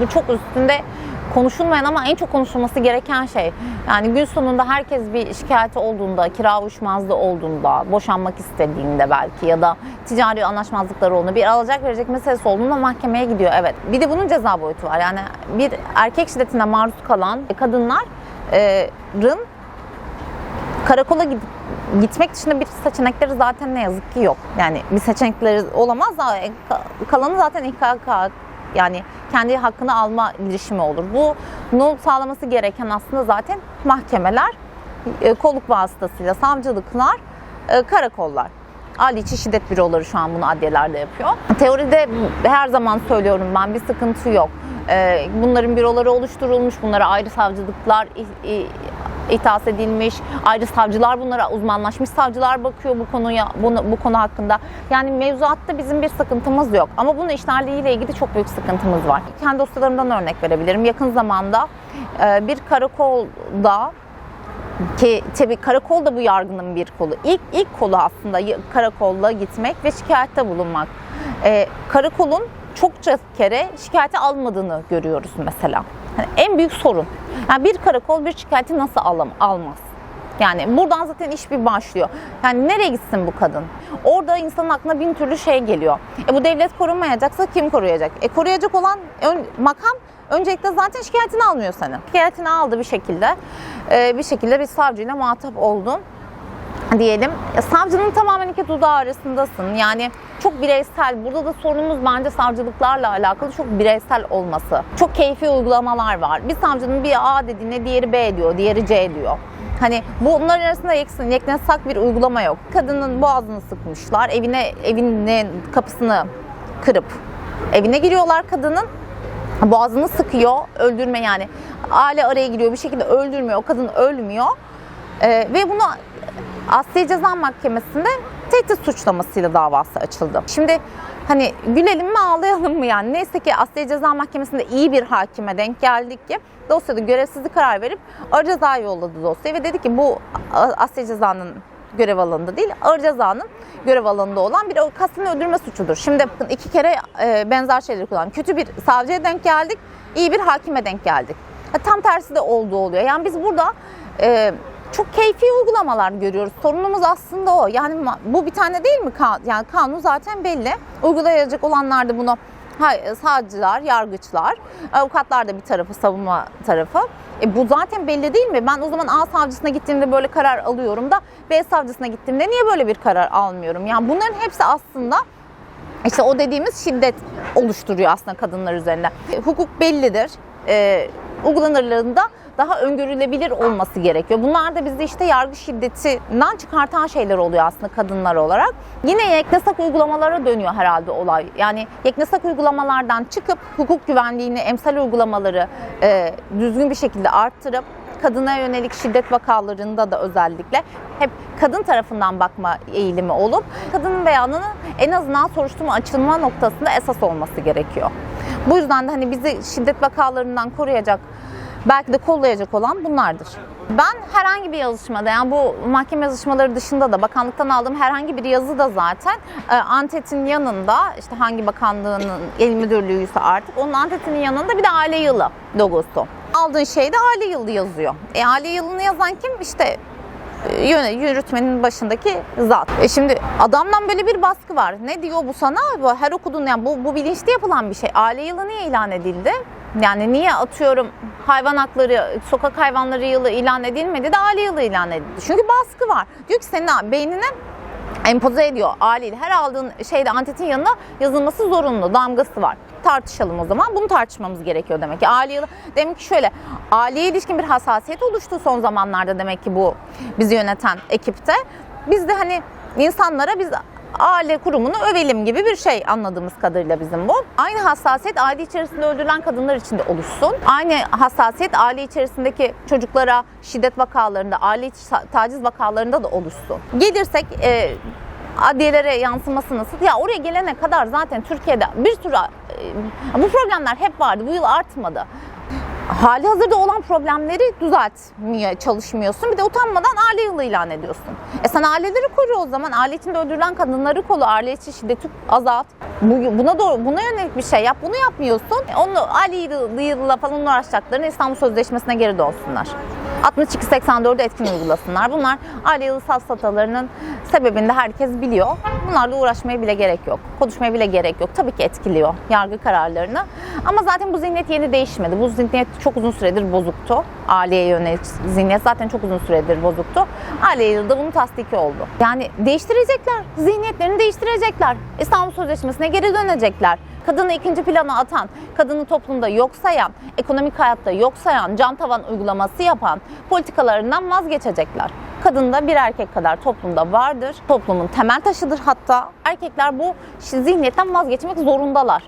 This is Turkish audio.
Bu çok üstünde konuşulmayan ama en çok konuşulması gereken şey. Yani gün sonunda herkes bir şikayeti olduğunda, kira uyuşmazlığı olduğunda, boşanmak istediğinde belki ya da ticari anlaşmazlıkları olduğunda bir alacak verecek meselesi olduğunda mahkemeye gidiyor. Evet. Bir de bunun ceza boyutu var. Yani bir erkek şiddetine maruz kalan kadınların karakola gidip gitmek dışında bir seçenekleri zaten ne yazık ki yok. Yani bir seçenekleri olamaz da ka- kalanı zaten İKK yani kendi hakkını alma girişimi olur. Bunu sağlaması gereken aslında zaten mahkemeler, e, kolluk vasıtasıyla savcılıklar, e, karakollar. Ali içi şiddet büroları şu an bunu adliyelerde yapıyor. Teoride her zaman söylüyorum ben bir sıkıntı yok. E, Bunların büroları oluşturulmuş, bunlara ayrı savcılıklar ithas edilmiş. Ayrı savcılar bunlara uzmanlaşmış savcılar bakıyor bu konuya bunu, bu konu hakkında. Yani mevzuatta bizim bir sıkıntımız yok. Ama bunun işlerliğiyle ilgili çok büyük sıkıntımız var. Kendi dosyalarımdan örnek verebilirim. Yakın zamanda e, bir karakolda ki tabii karakol da bu yargının bir kolu. İlk ilk kolu aslında karakolla gitmek ve şikayette bulunmak. Ee, karakolun çokça kere şikayeti almadığını görüyoruz mesela. Hani en büyük sorun. Yani bir karakol bir şikayeti nasıl alam almaz? Yani buradan zaten iş bir başlıyor. Yani nereye gitsin bu kadın? Orada insanın aklına bin türlü şey geliyor. E bu devlet korunmayacaksa kim koruyacak? E koruyacak olan ön- makam öncelikle zaten şikayetini almıyor senin. Şikayetini aldı bir şekilde. E, bir şekilde bir savcıyla muhatap oldun diyelim. E, Savcının tamamen iki dudağı arasındasın. Yani çok bireysel. Burada da sorunumuz bence savcılıklarla alakalı çok bireysel olması. Çok keyfi uygulamalar var. Bir savcının bir A dediğine diğeri B diyor, diğeri C diyor. Hani bunların arasında yeksin, yeknesak bir uygulama yok. Kadının boğazını sıkmışlar. Evine evinin kapısını kırıp evine giriyorlar kadının. Boğazını sıkıyor, öldürme yani. Aile araya giriyor, bir şekilde öldürmüyor. O kadın ölmüyor. Ee, ve bunu Asliye Ceza Mahkemesi'nde tehdit suçlamasıyla davası açıldı. Şimdi hani gülelim mi ağlayalım mı yani neyse ki Asliye Ceza Mahkemesi'nde iyi bir hakime denk geldik ki dosyada görevsizlik karar verip ağır ceza yolladı dosyayı ve dedi ki bu Asliye Ceza'nın görev alanında değil, ağır cezanın görev alanında olan bir kastını öldürme suçudur. Şimdi bakın iki kere e, benzer şeyleri kullandım. Kötü bir savcıya denk geldik, iyi bir hakime denk geldik. Tam tersi de olduğu oluyor. Yani biz burada e, çok keyfi uygulamalar görüyoruz. Sorunumuz aslında o. Yani bu bir tane değil mi? Yani kanun zaten belli. Uygulayacak olanlar da bunu savcılar, yargıçlar, avukatlar da bir tarafı, savunma tarafı. E bu zaten belli değil mi? Ben o zaman A savcısına gittiğimde böyle karar alıyorum da B savcısına gittiğimde niye böyle bir karar almıyorum? Yani bunların hepsi aslında işte o dediğimiz şiddet oluşturuyor aslında kadınlar üzerinde. Hukuk bellidir. E, uygulanırlığında daha öngörülebilir olması gerekiyor. Bunlar da bizi işte yargı şiddetinden çıkartan şeyler oluyor aslında kadınlar olarak. Yine yeknesak uygulamalara dönüyor herhalde olay. Yani yeknesak uygulamalardan çıkıp hukuk güvenliğini, emsal uygulamaları e, düzgün bir şekilde arttırıp kadına yönelik şiddet vakalarında da özellikle hep kadın tarafından bakma eğilimi olup kadının beyanının en azından soruşturma açılma noktasında esas olması gerekiyor. Bu yüzden de hani bizi şiddet vakalarından koruyacak belki de kollayacak olan bunlardır. Ben herhangi bir yazışmada yani bu mahkeme yazışmaları dışında da bakanlıktan aldığım herhangi bir yazı da zaten e, Antet'in yanında işte hangi bakanlığının il müdürlüğüyse artık onun Antet'in yanında bir de aile yılı logosu. Aldığın şeyde aile yılı yazıyor. E aile yılını yazan kim? İşte yürütmenin başındaki zat. E şimdi adamdan böyle bir baskı var. Ne diyor bu sana? Bu her okuduğun yani bu, bu bilinçli yapılan bir şey. Aile yılı niye ilan edildi? Yani niye atıyorum hayvan hakları, sokak hayvanları yılı ilan edilmedi de aile yılı ilan edildi. Çünkü baskı var. Diyor ki senin beynine empoze ediyor aileyle. Her aldığın şeyde antetin yanına yazılması zorunlu. Damgası var. Tartışalım o zaman. Bunu tartışmamız gerekiyor demek ki. Aile demek ki şöyle aileye ilişkin bir hassasiyet oluştu son zamanlarda demek ki bu bizi yöneten ekipte. Biz de hani insanlara biz aile kurumunu övelim gibi bir şey anladığımız kadarıyla bizim bu. Aynı hassasiyet aile içerisinde öldürülen kadınlar için de oluşsun. Aynı hassasiyet aile içerisindeki çocuklara şiddet vakalarında, aile taciz vakalarında da oluşsun. Gelirsek e, adliyelere yansıması nasıl? Ya oraya gelene kadar zaten Türkiye'de bir sürü e, bu problemler hep vardı. Bu yıl artmadı. Hali hazırda olan problemleri düzeltmeye çalışmıyorsun. Bir de utanmadan aile yılı ilan ediyorsun. E sen aileleri koru o zaman. Aile içinde öldürülen kadınları koru. Aile içi şiddeti azalt. Bu- Buna doğru, buna yönelik bir şey yap. Bunu yapmıyorsun. E Onu aile yılı- yılla falan uğraşacaklarını İstanbul Sözleşmesi'ne geri dönsünler. 62-84'ü etkin uygulasınlar. Bunlar aile safsatalarının sebebini de herkes biliyor. Bunlarla uğraşmaya bile gerek yok. Konuşmaya bile gerek yok. Tabii ki etkiliyor yargı kararlarını. Ama zaten bu zihniyet yeni değişmedi. Bu zihniyet çok uzun süredir bozuktu. Aileye yönelik zihniyet zaten çok uzun süredir bozuktu. Aile yılı da bunun tasdiki oldu. Yani değiştirecekler. Zihniyetlerini değiştirecekler. İstanbul Sözleşmesi'ne geri dönecekler. Kadını ikinci plana atan, kadını toplumda yok sayan, ekonomik hayatta yok sayan, can tavan uygulaması yapan politikalarından vazgeçecekler. Kadın da bir erkek kadar toplumda vardır. Toplumun temel taşıdır hatta. Erkekler bu zihniyetten vazgeçmek zorundalar.